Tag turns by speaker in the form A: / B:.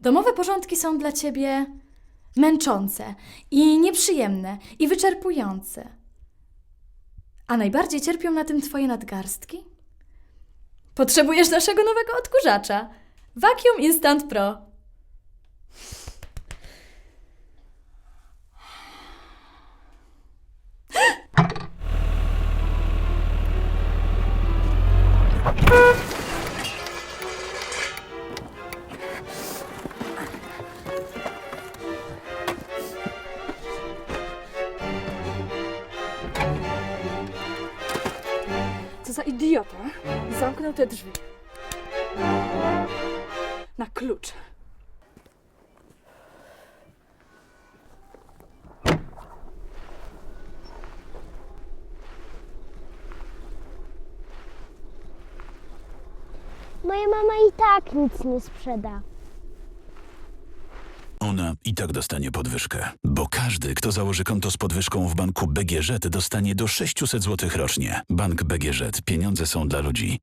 A: Domowe porządki są dla ciebie męczące i nieprzyjemne i wyczerpujące. A najbardziej cierpią na tym twoje nadgarstki? Potrzebujesz naszego nowego odkurzacza. Vacuum Instant Pro.
B: Co za idiota zamknął te drzwi. Na klucz.
C: Moja mama i tak nic nie sprzeda.
D: Ona i tak dostanie podwyżkę, bo każdy, kto założy konto z podwyżką w banku BGŻ, dostanie do 600 zł rocznie. Bank BGŻ. Pieniądze są dla ludzi.